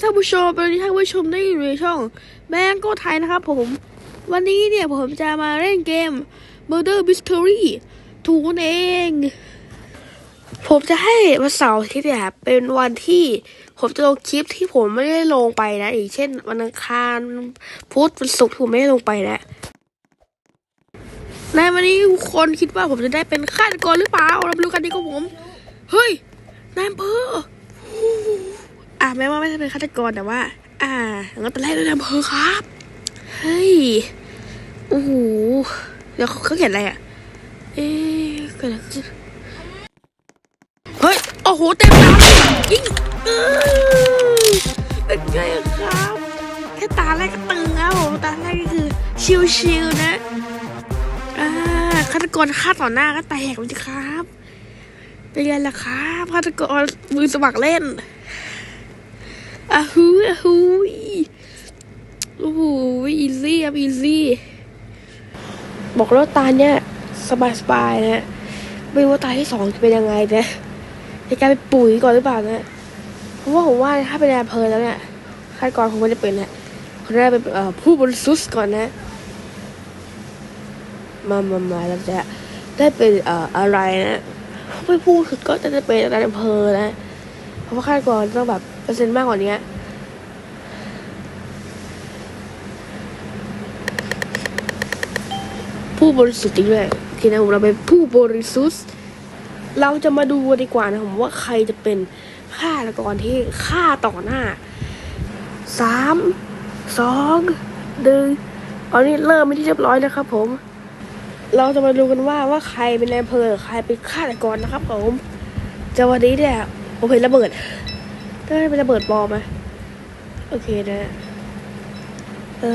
ท่านผู้ชมวันนี้ท่านผู้ชมได้อยู่ในช่องแบงโก้ไทยนะครับผม วันนี้เนี่ยผมจะมาเล่นเกม Murder Mystery ถูกนเอง ผมจะให้วันเสาร์อาที่เนี่ยเป็นวันที่ผมจะลงคลิปที่ผมไม่ได้ลงไปนะอย่างเช่น วันอังคารพุธวันศุกร์ผมไม่ได้ลงไปนะในวันนี้ทุกคนคิดว่าผมจะได้เป็นฆาตกรหรือเปล่าเราไปดูกันดีกว่าผม เฮ้ยนายเภอ อ่าแม้ว่าไม่ใช่เป็นฆาตกรแต่ว่า อ่างั้นเป็นแรกเลยนายอำเภอครับ เฮ้ย โอ้โหเดี๋ยวเขาเขียนอะไรอะ เอ๊ะเกิดอะไรขึ้นเฮ้ย โอ้โห เต็มตาเลยยิงเอ้ยเป็นไงครับ แค่ตาแรกก็ตึงแล้วผมตาแรกก็คือ ชิวๆนะอ่าฆาตกรฆ่าต่อหน้าก็แตกเลยสิครับเป็นไงล่ะครับฆาตกรมือสมัครเล่น อะฮูอะฮูโอ้โหอีซี่ครับอีซี่ บอกแล้วตาเนี่ย สบายสบายนะ ไม่รู้ว่าตาที่สองจะเป็นยังไงนะจะกลายเป็นปุ๋ยก่อนหรือเปล่านะเพราะว่าผมว่าถ้าเป็นนายอำเภอแล้วเนี่ยฆาตกรคงไม่ได้เป็นนะคนแรกเป็นผู้บริสุทธิ์ก่อนนะ มามามาเราจะได้เป็นอะไรนะไม่พูดคือก็จะเป็นนายอำเภอนะ เพราะว่าฆาตกรต้องแบบเปอร์เซ็นต์มากกว่านี้ผู้บริสุทธิ์จริงด้วยทีนะผมเราเป็นผู้บริสุทธิ์เราจะมาดูดีกว่านะผมว่าใครจะเป็นฆาตกรที่ฆ่าต่อหน้าสามสองหนึ่งอันนี้เริ่มไม่ที่เรียบร้อยนะครับผม เราจะมาดูกันว่าว่าใครเป็นนายอำเภอใครเป็นฆาตกรนะครับผมจะวันนี้เนี่ย ผมเห็นระเบิดได้เป็นระเบิดบอมไหมโอเคนะ เอ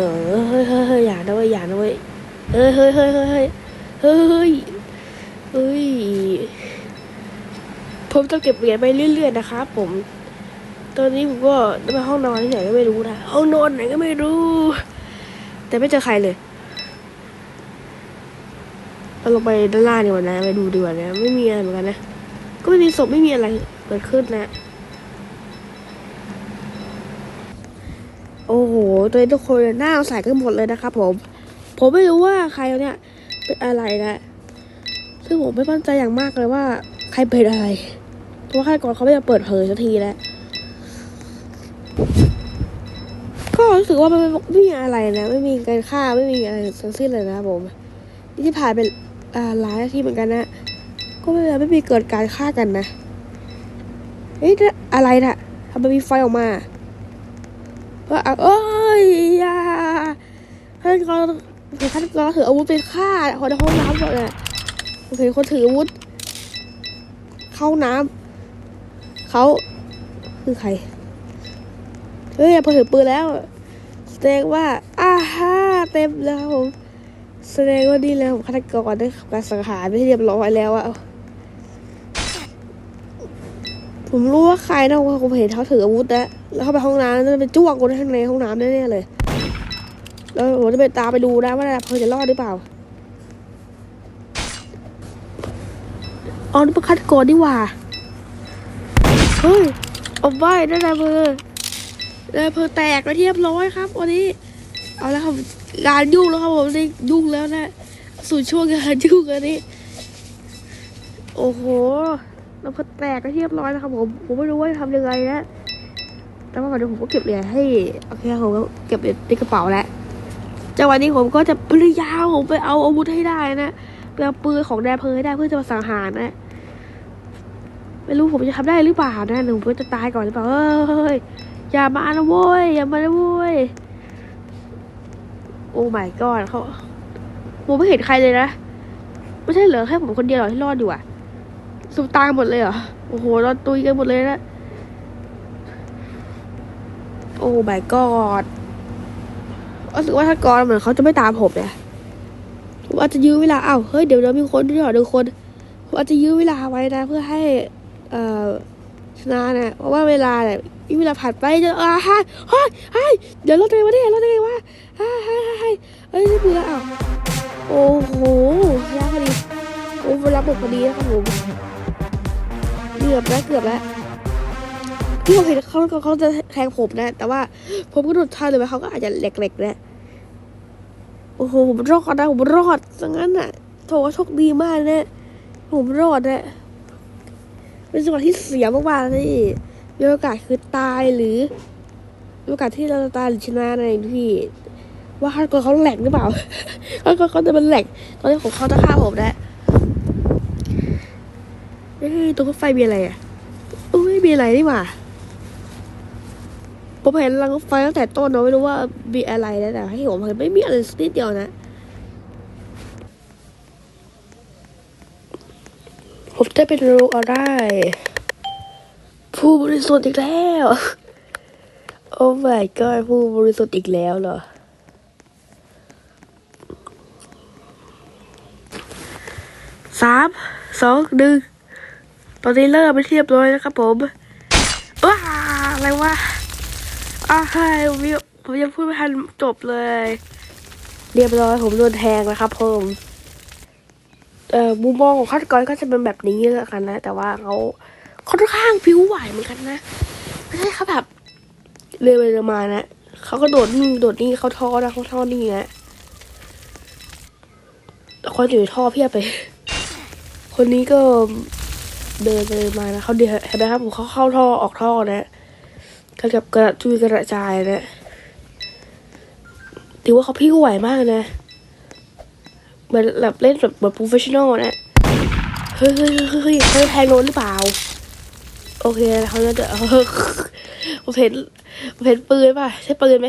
อเฮ้ยเฮ้ยเฮ้ยอย่านะเว้ยอย่านะเว้ยเฮ้ยเฮ้ยเฮ้ยเฮ้ยเฮ้ยเฮ้ยเฮ้ยผมต้องเก็บเหรียญไปเรื่อยๆนะครับผม ตอนนี้ผมก็ได้ไปห้องนอนที่ไหนก็ไม่รู้นะห้องนอนไหนก็ไม่รู้ แต่ไม่เจอใครเลยเราลงไปด้านล่างดีกว่านะไปดูดีกว่านะไม่มีอะไรเหมือนกันนะ ก็ไม่มีศพไม่มีอะไรเกิดขึ้นนะ โอ้โห ตัวทุกคนหน้าใสกันหมดเลยนะครับผม ผมไม่รู้ว่าใครเนี่ยเป็นอะไรนะซึ่งผมไม่มั่นใจอย่างมากเลยว่า ใครเป็นอะไร เพราะว่าฆาตกรเขาไม่ได้เปิดเผยสักทีแล้วก็รู้สึกว่ามันไม่มีอะไรนะ ไม่มีการฆ่าไม่มีอะไรทั้งสิ้นเลยนะครับผมที่ผ่านไปหลายนาทีเหมือนกันนะ ก็ไม่ไม่มีเกิดการฆ่ากันนะเฮ้ยนะอะไรน่ะทำไมมีไฟออกมาว่าเอ้ยอย่าฆาตกรฆาตกรถืออาวุธไปฆ่าคนในห้องน้ำก่อนน่ะผมเห็นคนถืออาวุธ เข้าน้ำเขาคือใครเฮ้ยพอถือปืนแล้ว แสดงว่าอ้าฮ่าเต็มแล้วครับผมแสดงว่านี่แล้วฆาตกรได้การสังหารไปที่เรียบร้อยแล้วอะ ผมรู้ว่าใครนะว่าผมเห็นเขาถืออาวุธแล้วแล้วเข้าไปห้องน้ำแล้วจะไปจ้วงคนข้างในห้องน้ำแน่ๆเลย แล้วผมจะไปตามไปดูนะว่าเพอจะรอดหรือเปล่าอ๋อนี่เป็นฆาตกรนี่หว่าเฮ้ยเอาไว้นั่นนะเพอเลยเพอแตกไปเรียบร้อยครับวันนี้ เอาแล้วครับงานยุ่งแล้วครับผมได้ยุ่งแล้วนะ สู่ช่วงงานยุ่งอันนี้ โอ้โห เราก็แตกก็เรียบร้อยแล้วครับผม ผมไม่รู้ว่าจะทำยังไงนะ แต่ว่าก่อนเดี๋ยวผมก็เก็บเหรียญให้ โอเคผมก็เก็บเหรียญในกระเป๋าแล้วจังหวะนี้ผมก็จะปริยาวผมไปเอาอาวุธให้ได้นะไปเอาปืนของแดนเพลให้ได้เพื่อจะมาสังหารนะ ไม่รู้ผมจะทำได้หรือเปล่านะหรือผมจะตายก่อนหรือเปล่าเฮ้ย อย่ามานะโว้ย อย่ามานะโว้ย โอ้ my god เขาผมไม่เห็นใครเลยนะ ไม่ใช่เหรอแค่ผมคนเดียวหรอที่รอดอยู่อะ สุดตายหมดเลยเหรอ โอ้โหรอดตุยกันหมดเลยนะ โอ้ my god รู้สึกว่าถ้ากรเหมือนเขาจะไม่ตามผมเนี่ยผมอาจจะยื้อเวลา เอ้า เฮ้ย เดี๋ยวเดี๋ยวมีคนด้วยเหรอหนึ่งคน ผมอาจจะยื้อเวลาไว้นะ เพื่อให้ เอ่อ ชนะเนี่ยเพราะว่าเวลาเนี่ยยิ่งเวลาผ่านไปจะอ่าฮะเฮ้ยเฮ้ยเดี๋ยวรถไงวะเนี่ยรถไงวะฮ่าฮ่าฮ่าฮ่าเอ้ยเบื่ออ้าว โอ้โหยากพอดีโอ้เวลาหมดพอดีนะครับผม กือบแล้วเกือบแล้วที่ผมเห็นเขาเขาจะแทงผมนะ แต่ว่าผมก็โดนท่าเลยว่าเขาก็อาจจะแหล็กๆนะโอ้โหผมรอดนะผมรอดซะงั้นน่ะโถโชคดีมากนะผมรอดนะเป็นจังหวะที่เสียมากๆเลยมีโอกาสคือตายหรือโอกาสที่เราจะตายหรือชนะในที่ว่าฆาตกรเขาแหลกหรือเปล่าฆาตกรเขาจะเป็นแหลกตอนนี้ผมเขาจะฆ่าผมนะ เฮ้ยตรงรถไฟมีอะไรอะอุ้ยมีอะไรนี่หว่าผมเห็นรางรถไฟตั้งแต่ต้นเนาะไม่รู้ว่ามีอะไรนะแต่ให้ผมเห็นไม่มีอะไรสักนิดเดียวนะผมได้เป็นโรอะไรผู้บริสุทธิ์อีกแล้ว โอ้ my god ผู้บริสุทธิ์อีกแล้วเหรอสามสองหนึ่ง ตอนนี้เริ่มไปเรียบร้อยนะครับผมว้าอะไรวะอ้าวผมยังผมยังพูดไม่ทันจบเลย เรียบร้อยผมโดนแทงนะครับผมเอ่อมุมมองของฆาตกรก็จะเป็นแบบนี้แล้วกันนะ แต่ว่าเขาค่อนข้างผิวไหวเหมือนกันนะไม่ใช่เขาแบบเร็วไปเร็วมานะเขาก็โดดนี่โดดนี่เขาท่อนะเขาท่อนี่นะแต่คนอยู่ท่อเพียบเลยคนนี้ก็ เดินไปเดินมานะเขาเดินเห็นไหมครับผมเขาเข้าท่อออกท่อนะกันกับกระจุยกระจายนะถือว่าเขาพี่ไหวมากนะเหมือนแบบเล่นแบบแบบโปรเฟชชั่นอลนะเฮ้ยเฮ้ยเฮ้ยเฮ้ยเขาแทงโดนหรือเปล่า โอเคเขาจะเออผมเห็นผมเห็นปืนป่ะใช่ปืนไหม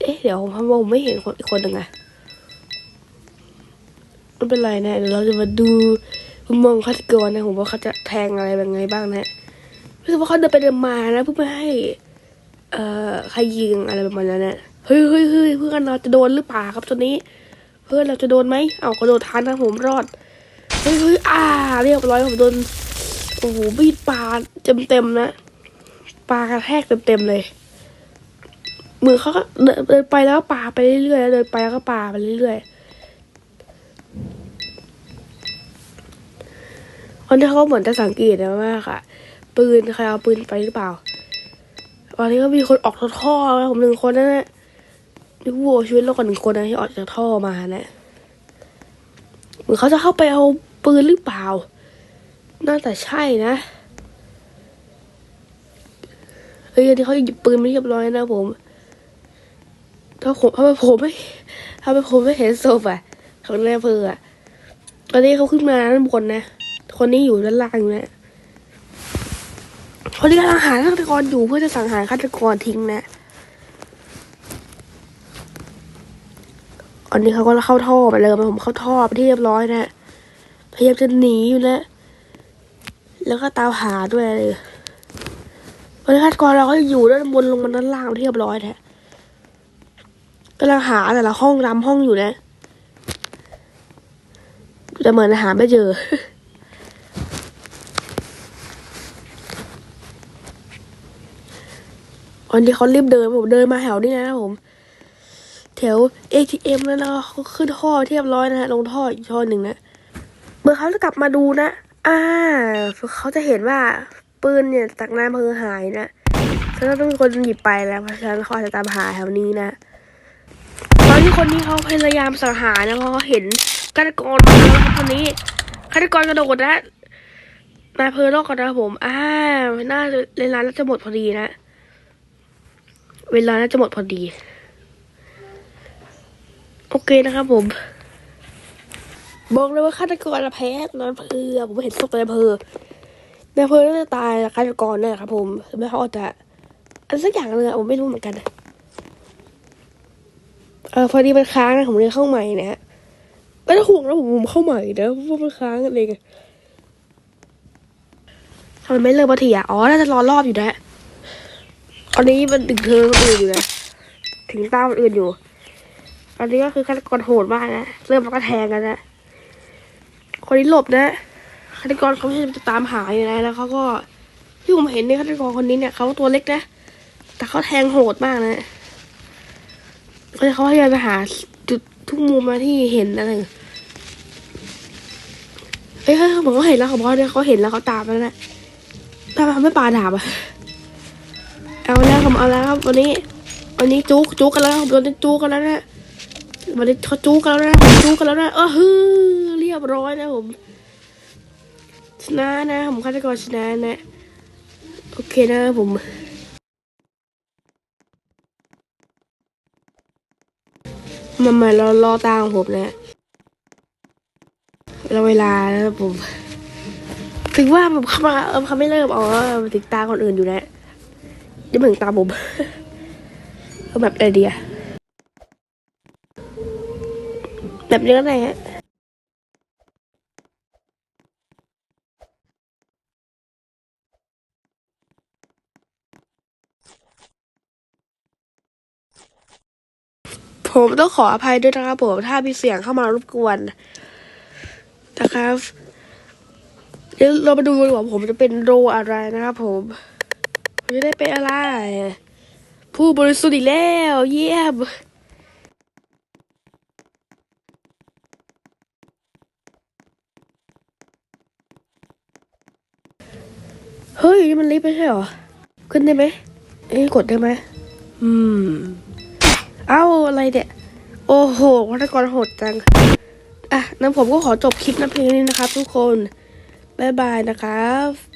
เอ๊ะเดี๋ยวผมผมไม่เห็นคนอีกคนหนึ่งอะไม่เป็นไรนะเดี๋ยวเราจะมาดู มุมมองฆาตกรนะผมว่าเขาจะแทงอะไรแบบไงบ้างนะรู้สึกว่าเขาเดินไปเดินมานะเพื่อไม่ให้ เอ่อใครยิงอะไรประมาณนั้นนะเฮ้ยเฮ้ยเฮ้ยเพื่อนเราจะโดนหรือเปล่าครับตอนนี้ เพื่อนเราจะโดนไหมเอาก็โดนทานนะผมรอดเฮ้ยเฮ้ยอ่า เรียบร้อยผมโดนโอ้โหมีดปลาเต็มเต็มๆนะปลากระแทกเต็มเต็มๆเลยมือเขาก็เดินไปแล้วก็ปาไปเรื่อยๆเดินไปแล้วก็ปลาไปเรื่อยๆ คนที่เขาเหมือนจะสังเกตนะว่าค่ะ ปืนใครเอาปืนไปหรือเปล่าวันนี้ก็มีคนออกท่อนะผมหนึ่งคนนะนี่ยนี่วัวชีวิตเราก่อนหนึ่งคนนะที่ออกจากท่อมานะเหมือนเขาจะเข้าไปเอาปืนหรือเปล่า น่าจะใช่นะเฮ้ยอันนี้เขาหยิบปืนไม่เรียบร้อยนะผม ถ้าผมถ้าผมไม่ถ้าผมไม่เห็นศพอะของนายอำเภออะตอนนี้เขาขึ้นมาด้านบนนะ คนนี้อยู่ด้านล่างอยู่นะคนที่กำลังหาฆาตกรอยู่เพื่อจะสังหารฆาตกรทิ้งนะอันนี้เขาก็เข้าท่อไปเลยผมเข้าท่อไปที่เรียบร้อยนะพยายามจะหนีอยู่นะ แล้วก็ตามหาด้วยเลยฆาตกรเราก็อยู่ด้านบนลงมาด้านล่างที่เรียบร้อยแท้กำลังหาแต่ละห้องรำห้องอยู่นะ แต่เหมือนหาไม่เจอ วันที่เขารีบเดินผมเดินมาแถวนี้นะผมแถว ATM แล้วนะเขาขึ้นท่อเรียบร้อยนะฮะลงท่ออีกท่อหนึ่งนะเมื่อเขาจะกลับมาดูนะอ่าเขาจะเห็นว่าปืนเนี่ยจากนายอำเภอหายนะฉะนั้นต้องมีคนหยิบไปแล้วเพราะฉะนั้นเขาอาจจะตามหาแถวนี้นะตอนที่คนนี้เขาพยายามสังหารนะเพราะเขาเห็นฆาตกรแล้วครับคนนี้ฆาตกรกระโดดนะนายเพอรอดก่อนนะผมอ่าน่าจะเวลาน่าจะหมดพอดีนะ เวลาน่าจะหมดพอดี โอเคนะครับผมบอกเลยว่าฆาตกรแพ้นอนเพอผมเห็นศพในอำเพอนายอำเพอน่าจะตายจากฆาตกรแน่ครับ ผมไม่เขาอาจจะอะไรสักอย่างเลยผมไม่รู้เหมือนกันเออพอดีมันค้างนะผมเลยเข้าใหม่นะฮะไม่ต้องห่วงนะผมผมเข้าใหม่นะเพราะมันค้างกันเองอะทำไมไม่เลิกมาทีอะอ๋อน่าจะรอรอบอยู่นะ อันนี้มันถึงเธอคนอื่นอยู่นะถึงตาคนอื่นอยู่ อันนี้ก็คือฆาตกรโหดมากนะ เริ่มมันก็แทงกันนะ คนนี้หลบนะฆาตกรเขาจะตามหาอยู่นะแล้วเขาก็ที่ผมเห็นเนี่ยฆาตกรคนนี้เนี่ยเขาตัวเล็กนะ แต่เขาแทงโหดมากนะเขาจะเขาพยายามจะหาจุดทุกมุมมาที่เห็นอะไรเอ้ยเฮ้ยผมก็เห็นแล้วเขาบอกเนี่ยเขาเห็นแล้วเขาตามแล้วนะทำไมไม่ปาดาบอะ เอาแล้วผมเอาแล้วครับวันนี้วันนี้จุกจุกกันแล้วครับวันนี้จุกกันแล้วนะวันนี้เขาจุกกันแล้วนะจุกกันแล้วนะเออฮือเรียบร้อยนะผมชนะนะผมฆาตกรชนะนะโอเคนะผมมันมารอรอตามผมนะเราเวลานะผม ถึงว่าผมเข้ามาเออเขาไม่เริ่มอ๋อติดตาคนอื่นอยู่นะ ยังเหมือนตามผมเอาแบบไอเดีย แบบนี้ก็ได้ฮะผมต้องขออภัยด้วยนะครับผมถ้ามีเสียงเข้ามารบกวนนะครับเดี๋ยวเรามาดูกันว่าผมจะเป็นโรอะไรนะครับผม จะได้เป็นอะไร ผู้บริสุทธิ์อีกแล้ว เยี่ยมเฮ้ยนี่มันลิฟต์ไม่ใช่หรอ ขึ้นได้ไหม เอ้กดได้ไหม อืม เอ้า อะไรเนี่ย โอ้โหวัตกรโหดจัง อะนั้นผมก็ขอจบคลิปนะเพลงนี้นะครับทุกคน บ๊ายบายนะครับ